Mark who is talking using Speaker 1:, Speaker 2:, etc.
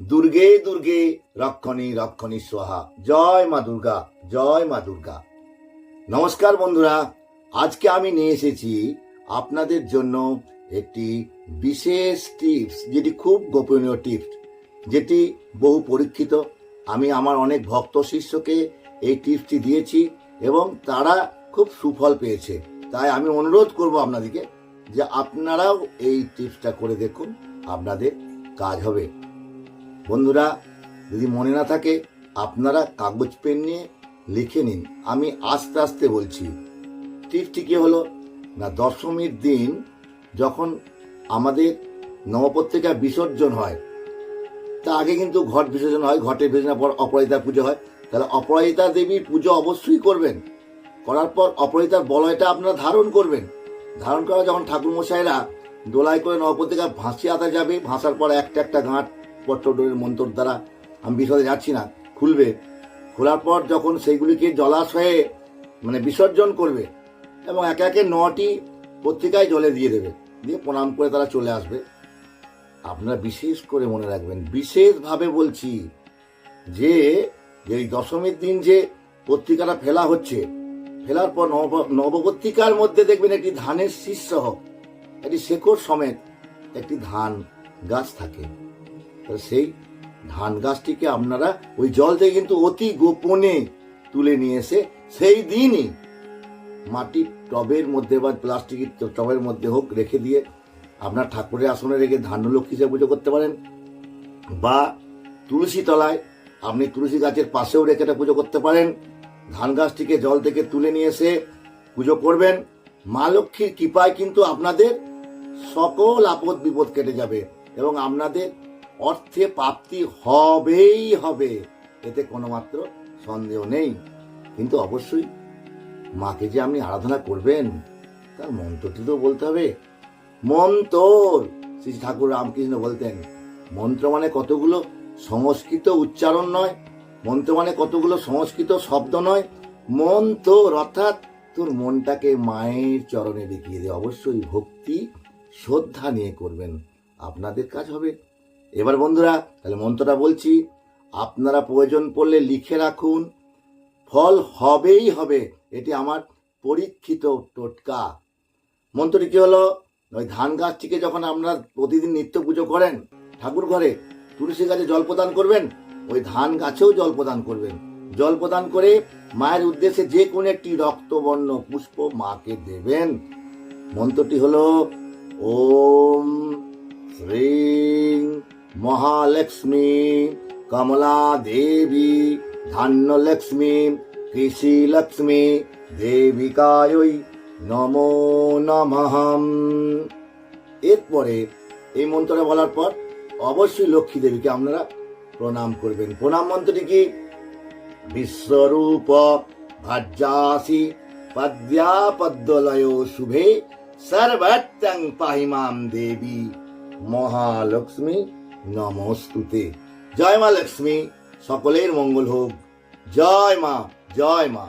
Speaker 1: দুর্গে দুর্গে রক্ষণী রক্ষণী সোহা জয় মা দুর্গা, জয় মা দুর্গা। নমস্কার বন্ধুরা, আজকে আমি নিয়ে এসেছি আপনাদের জন্য একটি বিশেষ টিপস, যেটি খুব গোপনীয় টিপস, যেটি বহু পরীক্ষিত, আমি আমার অনেক ভক্ত শিষ্যকে এই টিপসটি দিয়েছি এবং তারা খুব সুফল পেয়েছে। তাই আমি অনুরোধ করব আপনাদেরকে যে আপনারাও এই টিপসটা করে দেখুন, আপনাদের কাজ হবে। বন্ধুরা, যদি মনে না থাকে, আপনারা কাগজ, পেন নিয়ে লিখে নিন। আমি আস্তে আস্তে বলছি। টিপসটি কি হলো? না, দশমীর দিন যখন আমাদের নবপত্রিকা বিসর্জন হয়, তা আগে কিন্তু ঘট বিসর্জন হয় ঘটে বিসর্জনের পর অপরাজিতা পুজো হয়। তাহলে অপরাজিতা দেবীর পুজো অবশ্যই করবেন। করার পর অপরাজিতার বলয়টা আপনারা ধারণ করবেন। ধারণ করা যখন ঠাকুরমশাইরা দোলাই করে নবপত্রিকা ভাসিয়ে আতা যাবে, ভাসার পর একটা একটা গাঁট পট্টডোরের মন্ত্র দ্বারা আমি বিশদে যাচ্ছি না, খুলবে। খোলার পর যখন সেইগুলিকে জলাশয়ে মানে বিসর্জন করবে এবং একে একে নটি পত্রিকায় জলে দিয়ে দেবে, দিয়ে প্রণাম করে তারা চলে আসবে। আপনারা বিশেষ করে মনে রাখবেন, বিশেষভাবে বলছি যে এই দশমীর দিন যে পত্রিকাটা ফেলা হচ্ছে, ফেলার পর নব, নবপত্রিকার মধ্যে দেখবেন একটি ধানের সহ, একটি শেকড় সমেত একটি ধান গাছ থাকে। সেই ধান গাছটিকে আপনারা ওই জল থেকে কিন্তু অতি গোপনে তুলে নিয়ে এসে সেই দিনই মাটির টবের মধ্যে বা প্লাস্টিকের টবের মধ্যে হোক রেখে দিয়ে আপনার ঠাকুরের আসনে রেখে ধান্যলক্ষ্মী হিসেবে পুজো করতে পারেন বা তুলসী তলায় আপনি তুলসী গাছের পাশেও রেখে পুজো করতে পারেন। ধান গাছটিকে জল থেকে তুলে নিয়ে এসে পুজো করবেন। মা লক্ষ্মীর কৃপায় কিন্তু আপনাদের সকল আপদ বিপদ কেটে যাবে এবং আপনাদের অর্থে প্রাপ্তি হবেই হবে। এতে কোনো মাত্র সন্দেহ নেই। কিন্তু অবশ্যই মাকে যে আপনি আরাধনা করবেন, তার মন্ত্রটি তো বলতে হবে। মন্তর! শ্রী ঠাকুর রামকৃষ্ণ বলতেন, মন্ত্র মানে কতগুলো সংস্কৃত উচ্চারণ নয়, মন্ত্র মানে কতগুলো সংস্কৃত শব্দ নয়। মন্তর অর্থাৎ তোর মনটাকে মায়ের চরণে দেখিয়ে দিয়ে অবশ্যই ভক্তি, শ্রদ্ধা নিয়ে করবেন। আপনাদের কাজ হবে এবার বন্ধুরা, তাহলে মন্ত্রটা বলছি, আপনারা প্রয়োজন পড়লে লিখে রাখুন, ফল হবেই হবে, এটি আমার পরীক্ষিত টোটকা। মন্ত্রটি কি হলো? ওই ধান গাছটিকে যখন আপনারা প্রতিদিন নিত্য পুজো করেন, ঠাকুর ঘরে তুলসী গাছে জল প্রদান করবেন, ওই ধান গাছেও জল প্রদান করবেন। জল প্রদান করে মায়ের উদ্দেশ্যে যে কোনো একটি রক্তবর্ণ পুষ্প মাকে দেবেন। মন্ত্রটি হলো ওম মহালক্ষ্মী কমলা দেবী কৃষি লক্ষ্মী দেবিকায়ই নমো। নমহম এরপরে এই মন্ত্রটা বলার পর অবশ্যই লক্ষ্মী দেবীকে আপনারা প্রণাম করবেন। প্রণাম মন্ত্রটি কি? বিশ্বরূপ ভাজ্যাসি পদ্যা পদ্মলয় শুভে সর্বত্যাং পাহিমাম দেবী। মহালক্ষ্মী নমস্তুতে। জয় মা লক্ষ্মী সকলের মঙ্গল হোক। জয় মা জয় মা।